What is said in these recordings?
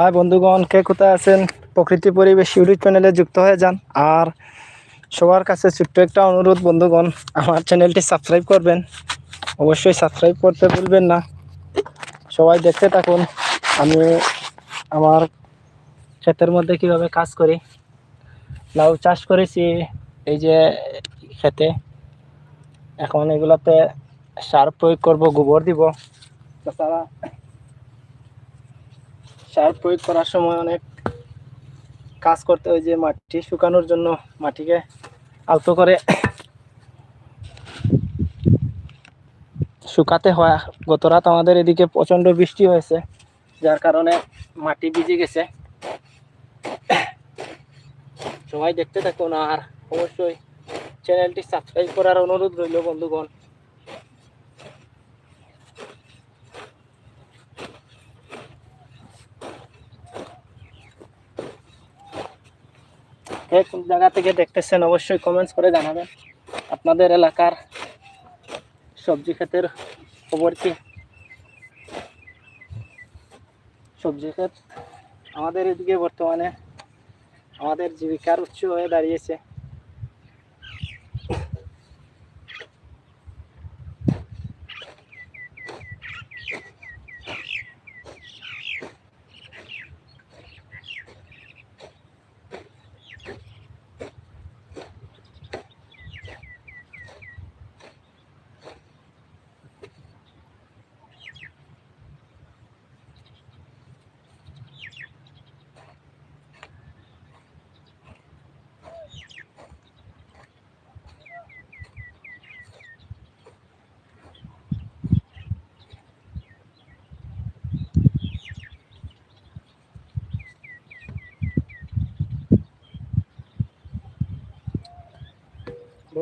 High বন্ধুগণ, কে কোথায় আছেন? প্রকৃতি পরিবেশ ইউটিউব চ্যানেলে যুক্ত হয়ে যান। আর সবার কাছে ছোট্ট একটা অনুরোধ বন্ধুগণ, আমার চ্যানেলটি সাবস্ক্রাইব করবেন। অবশ্যই সাবস্ক্রাইব করতে ভুলবেন না। সবাই দেখতে থাকুন। আমি আমার ক্ষেতের মধ্যে কীভাবে কাজ করি, লাউ চাষ করেছি এই যে খেতে এখন এগুলাতে সার প্রয়োগ করব, গোবর দিব। তাছাড়া সার প্রয়োগ করার সময় অনেক কাজ করতে হয় যে মাটি শুকানোর জন্য মাটিকে আলতো করে শুকাতে হয়। গত রাত আমাদের এদিকে প্রচণ্ড বৃষ্টি হয়েছে, যার কারণে মাটি ভিজে গেছে। সবাই দেখতে থাকুন আর অবশ্যই চ্যানেলটি সাবস্ক্রাইব করার অনুরোধ রইল বন্ধুগণ। কোন জায়গা থেকে দেখতেছেন অবশ্যই কমেন্টস করে জানাবেন। আপনাদের এলাকার সবজি ক্ষেতের খবর কি? সবজি ক্ষেত আমাদের এদিকে বর্তমানে আমাদের জীবিকার উৎস হয়ে দাঁড়িয়েছে।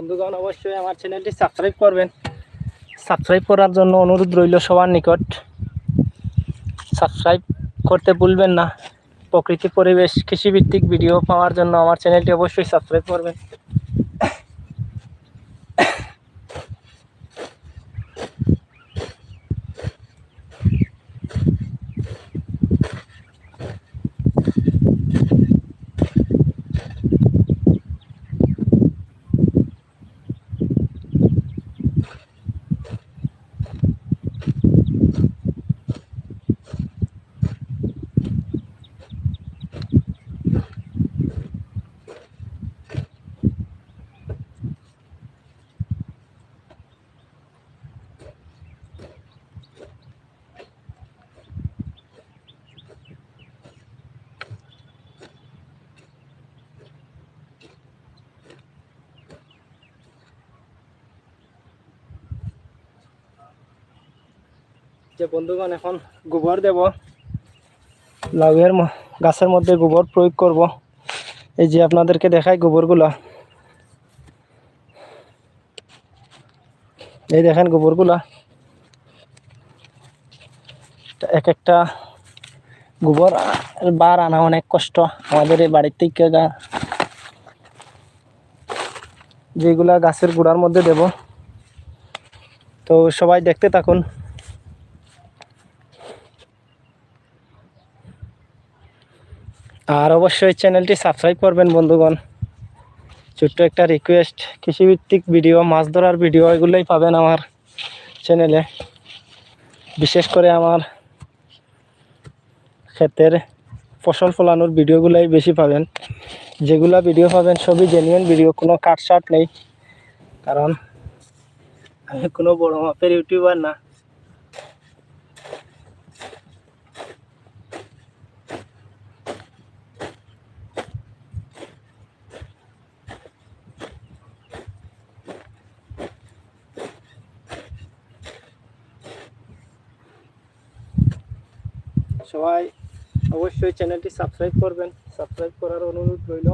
বন্ধুগণ, অবশ্যই আমার চ্যানেলটি সাবস্ক্রাইব করবেন। সাবস্ক্রাইব করার জন্য অনুরোধ রইল সবার নিকট। সাবস্ক্রাইব করতে ভুলবেন না। প্রকৃতি পরিবেশ, কৃষিভিত্তিক ভিডিও পাওয়ার জন্য আমার চ্যানেলটি অবশ্যই সাবস্ক্রাইব করবেন। যে বন্ধুগণ এখন গোবর দেব লাউয়ের গাছের মধ্যে গোবর প্রয়োগ করব এই যে আপনাদেরকে দেখাই গোবরগুলো এই দেখেন গোবরগুলা এক একটা গোবর বার আনা অনেক কষ্ট। আমাদের এই বাড়ির থেকে যেগুলা গাছের গোড়ার মধ্যে দেব। তো সবাই দেখতে থাকুন। আর অবশ্যই চ্যানেলটি সাবস্ক্রাইব করবেন, বন্ধুগণ। ছোট্ট একটা রিকোয়েস্ট কৃষিভিত্তিক ভিডিও মাছ ধরার ভিডিও এগুলোই পাবেন আমার চ্যানেলে। বিশেষ করে আমার ক্ষেতের ফসল ফলানোর ভিডিওগুলোই বেশি পাবেন। যেগুলা ভিডিও পাবেন সবই জেনুইন ভিডিও কোনো কাটসাট নেই। কারণ, আমি কোনো বড় মাপের ইউটিউবার না সবাই অবশ্যই চ্যানেলটি সাবস্ক্রাইব করবেন। সাবস্ক্রাইব করার অনুরোধ রইল।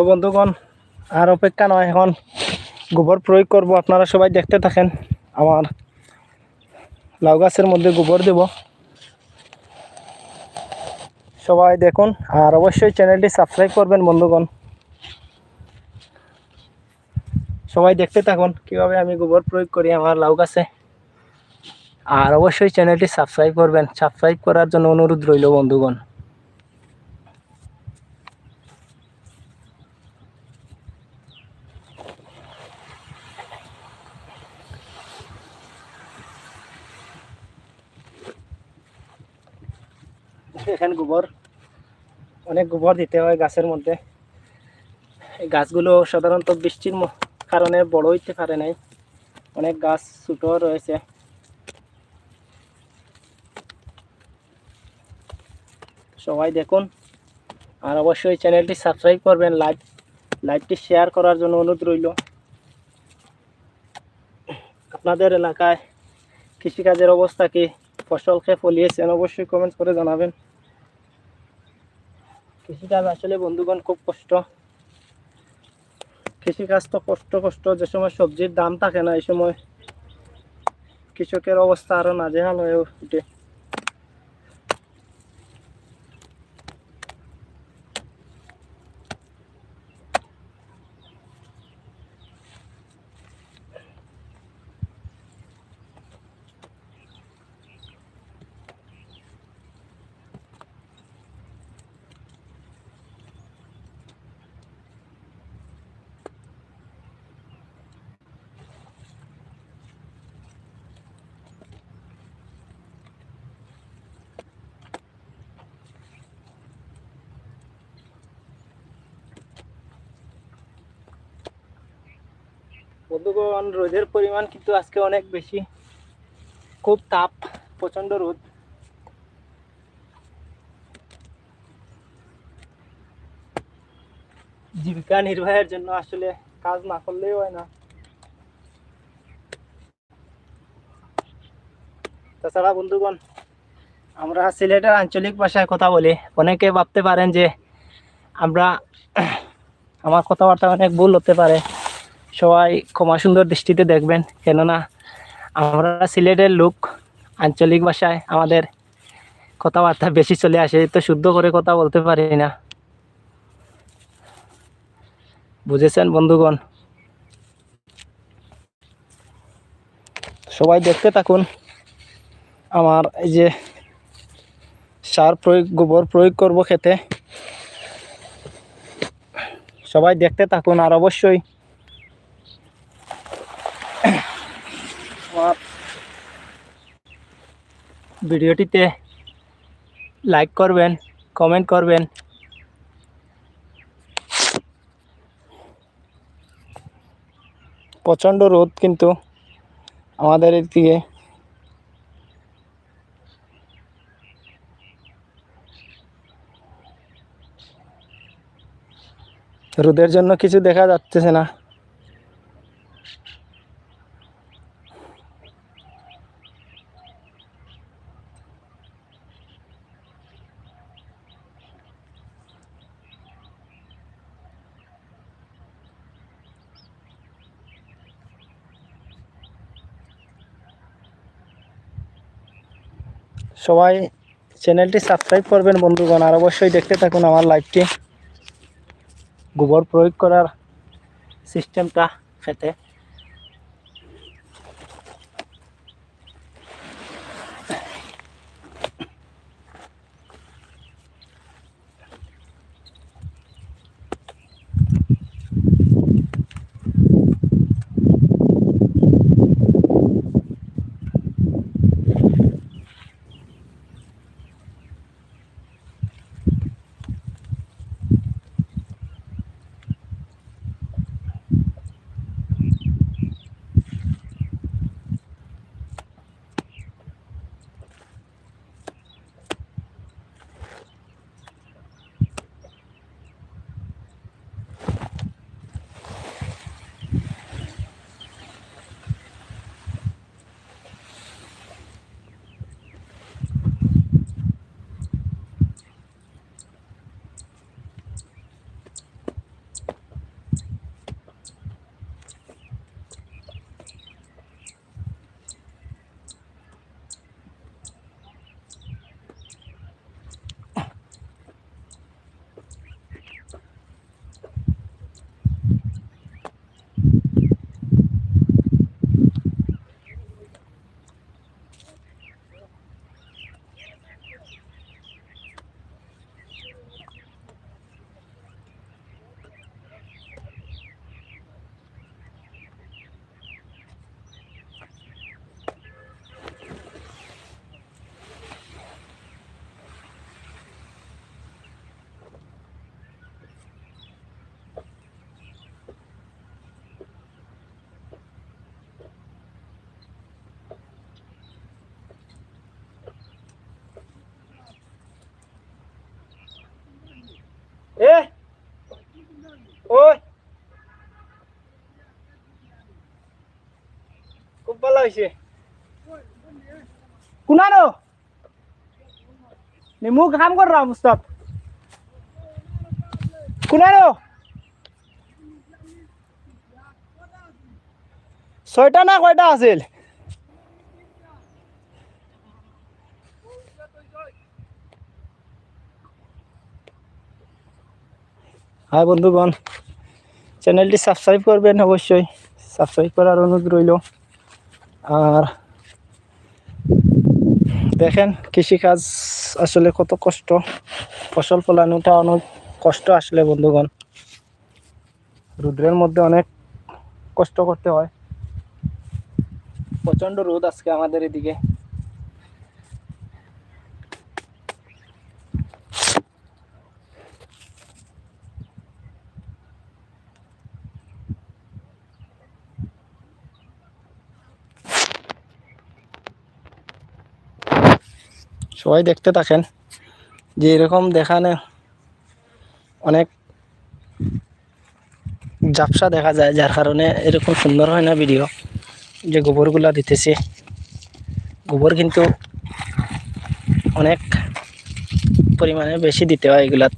তো বন্ধুগণ, আর অপেক্ষা নয় এখন। গোবর প্রয়োগ করব, আপনারা সবাই দেখতে থাকেন। আমার লাউ গাছের মধ্যে গোবর দেব। সবাই দেখুন, আর অবশ্যই চ্যানেলটি সাবস্ক্রাইব করবেন বন্ধুগণ। সবাই দেখতে থাকুন, কীভাবে আমি গোবর প্রয়োগ করি আমার লাউ গাছে। আর অবশ্যই চ্যানেলটি সাবস্ক্রাইব করবেন। সাবস্ক্রাইব করার জন্য অনুরোধ রইল বন্ধুগণ। এখানে গোবর। অনেক গোবর দিতে হয় গাছের মধ্যে। গাছগুলো সাধারণত বৃষ্টির কারণে বড় হইতে পারে নাই। অনেক গাছ ছোট রয়েছে। সবাই দেখুন। আর অবশ্যই চ্যানেলটি সাবস্ক্রাইব করবেন লাইভ লাইভটি শেয়ার করার জন্য অনুরোধ রইল। আপনাদের এলাকায় কৃষিকাজের অবস্থা কি? ফসলকে ফলিয়েছেন? অবশ্যই কমেন্ট করে জানাবেন। কৃষিকাজ আসলে বন্ধুগণ খুব কষ্ট। কৃষিকাজ তো কষ্ট কষ্ট, যে সময় সবজির দাম থাকে না, এই সময় কৃষকের অবস্থা আরও নাজেহাল হয়ে ওঠে বন্ধুগণ রোদের পরিমাণ কিন্তু আজকে অনেক বেশি। খুব তাপ প্রচণ্ড রোদ। জীবিকা নির্বাহের জন্য আসলে কাজ না করলেই হয় না। তাছাড়া বন্ধুগণ, আমরা সিলেটের আঞ্চলিক ভাষায় কথা বলি। অনেকে ভাবতে পারেন যে আমরা আমার কথাবার্তা অনেক ভুল হতে পারে। সবাই ক্ষমা সুন্দর দৃষ্টিতে দেখবেন। কেননা আমরা সিলেটের লোক, আঞ্চলিক ভাষায় আমাদের কথাবার্তা বেশি চলে আসে, তো শুদ্ধ করে কথা বলতে পারি না। বুঝেছেন বন্ধুগণ? সবাই দেখতে থাকুন। আমার এই যে সার প্রয়োগ, গোবর প্রয়োগ করব খেতে। সবাই দেখতে থাকুন আর অবশ্যই ভিডিওটিতে লাইক করবেন, কমেন্ট করবেন। প্রচণ্ড রোদ কিন্তু আমাদের এদিকে। রোদের জন্য কিছু দেখা যাচ্ছে না। সবাই চ্যানেলটি সাবস্ক্রাইব করবেন, বন্ধুগণ, আর অবশ্যই দেখতে থাকুন আমার লাইভটি। গোবর প্রয়োগ করার সিস্টেমটা খেতে। এ, ওই। খুব ভালো হয়েছে। কুনানো? নিমু কাম কর রা মুস্তাফ কুনানো? ছয়টা না কয়টা আছিল? হ্যাঁ বন্ধুগণ, চ্যানেলটি সাবস্ক্রাইব করবেন অবশ্যই। সাবস্ক্রাইব করার অনুরোধ রইল। আর দেখেন কৃষিকাজ আসলে কত কষ্ট। ফসল ফলানোটা অনেক কষ্ট আসলে বন্ধুগণ। রুদ্রের মধ্যে অনেক কষ্ট করতে হয়। প্রচণ্ড রোদ আজকে আমাদের এদিকে। সবাই দেখতে থাকেন যে এরকম দেখানে অনেক ঝাপসা দেখা যায়, যার কারণে এরকম সুন্দর হয় না ভিডিও যে গোবরগুলা দিতেছে। গোবর কিন্তু অনেক পরিমাণে বেশি দিতে হয় এগুলাত।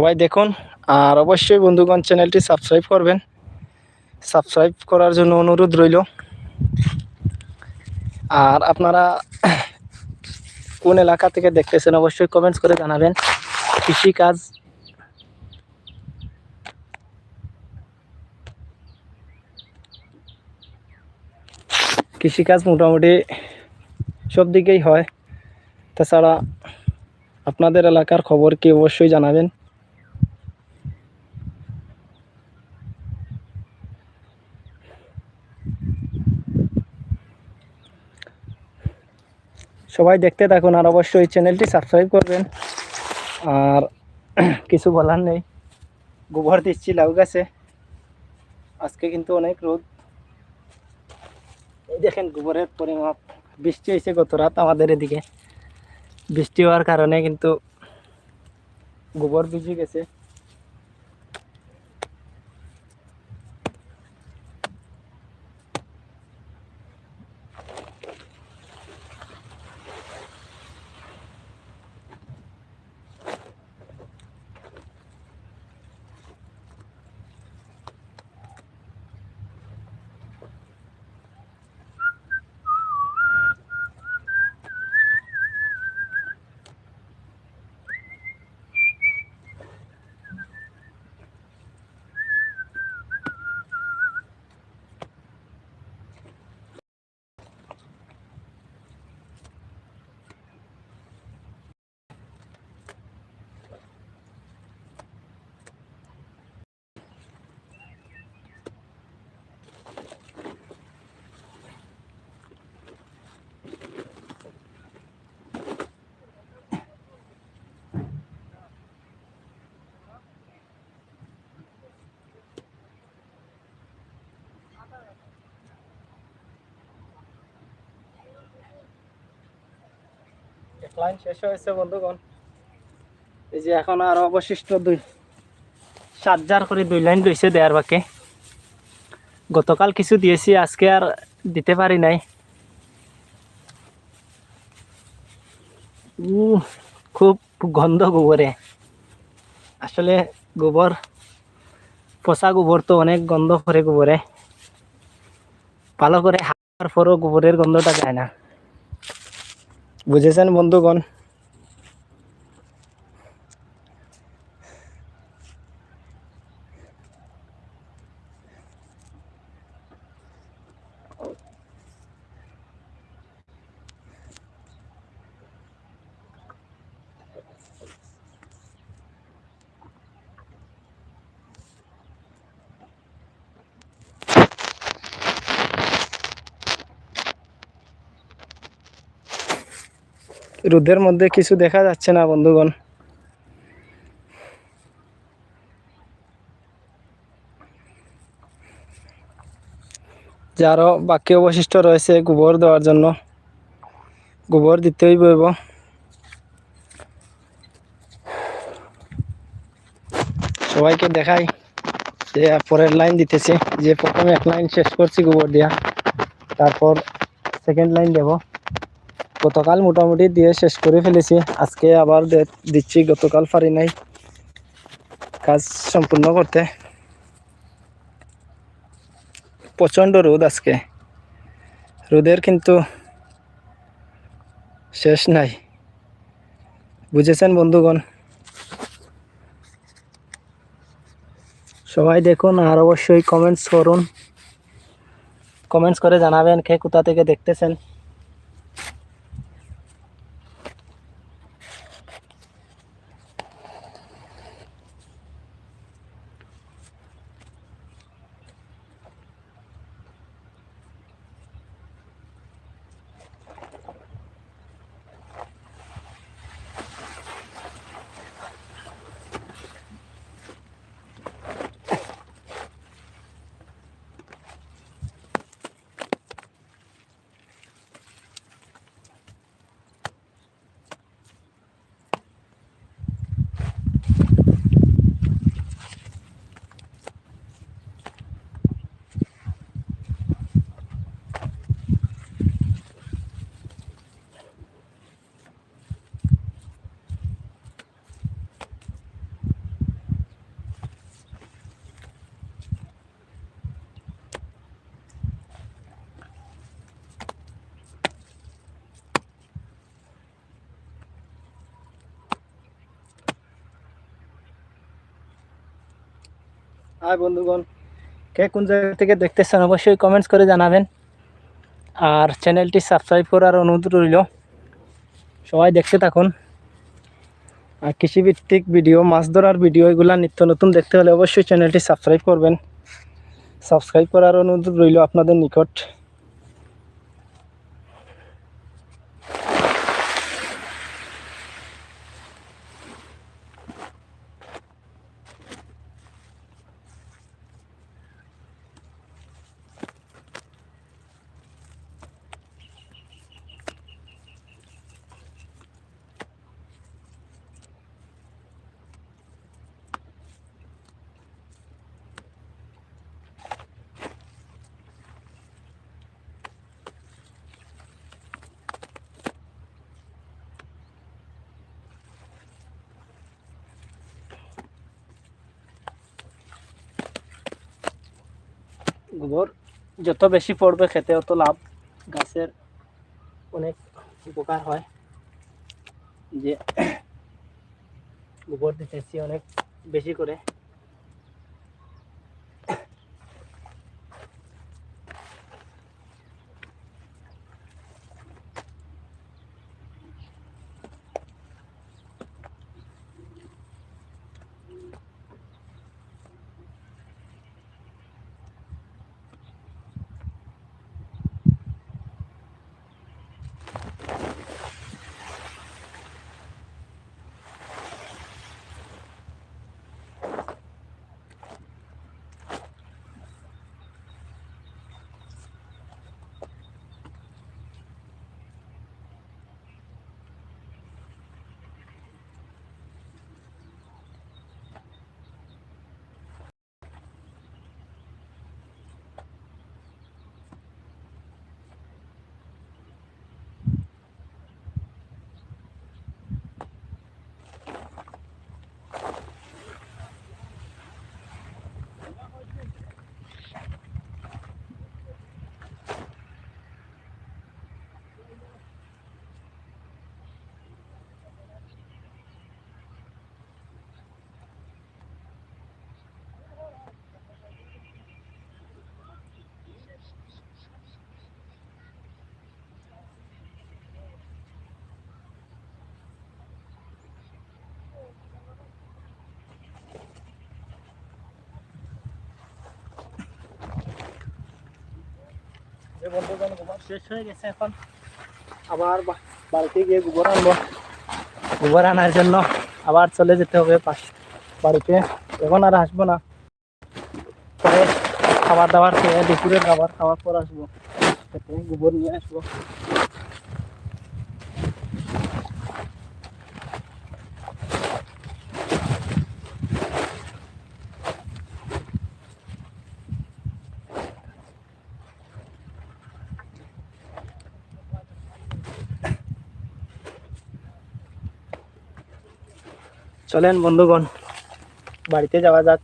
সবাই দেখুন। আর অবশ্যই বন্ধুগণ চ্যানেলটি সাবস্ক্রাইব করবেন। সাবস্ক্রাইব করার জন্য অনুরোধ রইল। আর আপনারা কোন এলাকা থেকে দেখতেছেন অবশ্যই কমেন্টস করে জানাবেন। কৃষিকাজ। কৃষিকাজ মোটামুটি সব দিকেই হয়। তাছাড়া আপনাদের এলাকার খবর কি অবশ্যই জানাবেন। সবাই দেখতে থাকুন আর অবশ্যই চ্যানেলটি সাবস্ক্রাইব করবেন। আর কিছু বলার নেই। গোবর দিচ্ছি লাউ গাছে। আজকে কিন্তু অনেক রোদ। এই দেখেন গোবরের পরিমাপ। বৃষ্টি হয়েছে গত রাত আমাদের এদিকে। বৃষ্টি হওয়ার কারণে কিন্তু গোবর ভিজে গেছে। লাইন শেষ হয়েছে, বন্ধুগণ। এই যে এখন আরও অবশিষ্ট দুই, সাত জার করে দুই লাইন রয়েছে দেয়ার বাকে। গতকাল কিছু দিয়েছি, আজকে আর দিতে পারি নাই। খুব গন্ধ গোবরে। আসলে গোবর, পচা গোবর তো অনেক গন্ধ করে গোবরে। ভালো করে হাঁটার পরও গোবরের গন্ধটা যায় না। বুঝেছেন বন্ধুগণ? রোদের মধ্যে কিছু দেখা যাচ্ছে না, বন্ধুগণ। যে বাকি অবশিষ্ট রয়েছে গোবর দেওয়ার জন্য। গোবর দিতেই বইব। সবাইকে দেখাই যে পরের লাইন দিতেছে, যে প্রথমে এক লাইন শেষ করছি গোবর দিয়া, তারপর সেকেন্ড লাইন দেব। গতকাল মোটামুটি দিয়ে শেষ করে ফেলেছি। আজকে আবার দিচ্ছি, গতকাল পারি নাই কাজ সম্পূর্ণ করতে। প্রচণ্ড রোদ আজকে। রোদের কিন্তু শেষ নাই। বুঝেছেন বন্ধুগণ? সবাই দেখুন আর অবশ্যই কমেন্টস করুন। কমেন্টস করে জানাবেন কে কোথা থেকে দেখতেছেন। হাই বন্ধুগণ, কে কোন জায়গা থেকে দেখতেছেন অবশ্যই কমেন্টস করে জানাবেন। আর চ্যানেলটি সাবস্ক্রাইব করার অনুরোধ রইল, সবাই দেখতে থাকুন। আর কৃষিভিত্তিক ভিডিও মাছ ধরার ভিডিও এগুলো নিত্য নতুন দেখতে হলে অবশ্যই চ্যানেলটি সাবস্ক্রাইব করবেন। সাবস্ক্রাইব করার অনুরোধ রইল আপনাদের নিকট। গোবর। যত বেশি পড়বে খেতে অত লাভ। গাছের অনেক উপকার হয়। যে গোবর দিতেছি অনেক বেশি করে। গোবর শেষ হয়ে গেছে এখন আবার বাড়িতে গিয়ে গোবর আনব। গোবর আনার জন্য আবার চলে যেতে হবে পাশ বাড়িতে। এখন আর আসব না। পরে খাবার দাবার খেয়ে দুপুরের খাবার খাওয়ার পর আসব। গোবর নিয়ে আসব। চলেন বন্ধুগণ, বাড়িতে যাওয়া যাক।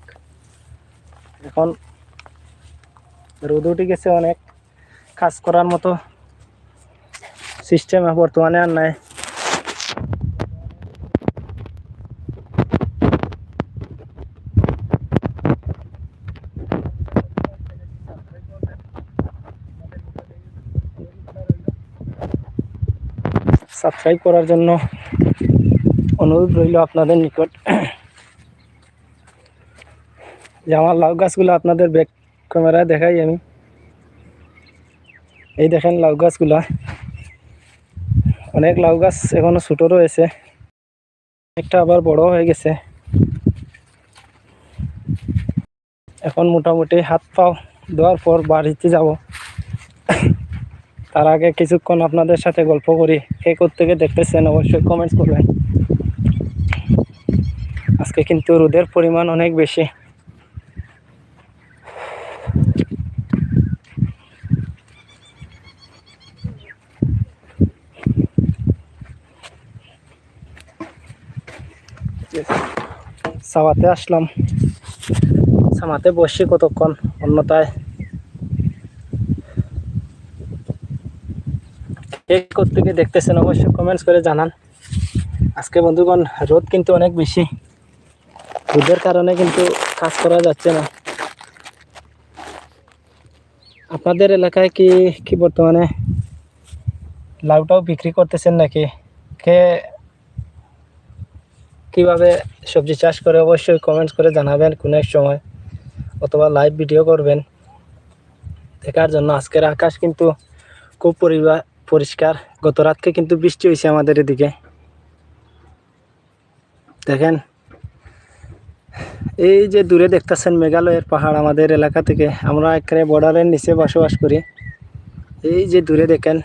এখন রোদ উঠে গেছে অনেক, কাজ করার মতো সিস্টেম বর্তমানে আর নাই। সাবস্ক্রাইব করার জন্য অনুরোধ রইল আপনাদের নিকট। যে আমার লাউ গাছগুলো আপনাদের ব্যাক ক্যামেরায় দেখাই আমি। এই দেখেন লাউ গাছগুলা। অনেক লাউ গাছ এখনও ছোটো রয়েছে। একটা আবার বড় হয়ে গেছে। এখন মোটামুটি হাত পাও দেওয়ার পর বাড়িতে যাব। তার আগে কিছুক্ষণ আপনাদের সাথে গল্প করি। কে থেকে দেখতেছেন অবশ্যই কমেন্টস করবেন। আজকে কিন্তু রোদের পরিমাণ অনেক বেশি। সামাতে আসলাম। সামাতে বসছি কতক্ষণ? অন্যতায় কে থেকে দেখতেছেন অবশ্যই কমেন্টস করে জানান। আজকে বন্ধুগণ রোদ কিন্তু অনেক বেশি। রোদের কারণে কিন্তু কাজ করা যাচ্ছে না। আপনাদের এলাকায় কি কি বর্তমানে লাউটাও বিক্রি করতেছেন নাকি? কে কীভাবে সবজি চাষ করে অবশ্যই কমেন্টস করে জানাবেন কোনো এক সময়, অথবা লাইভ ভিডিও করবেন। দেখার জন্য আজকের আকাশ কিন্তু খুব পরিবার পরিষ্কার। গত রাতকে কিন্তু বৃষ্টি হয়েছে আমাদের এদিকে। দেখেন এই যে দূরে দেখতেছেন মেঘালয়ের পাহাড় আমাদের এলাকা থেকে, আমরা এখানে বর্ডারের নিচে বসবাস করি। এই যে দূরে দেখেন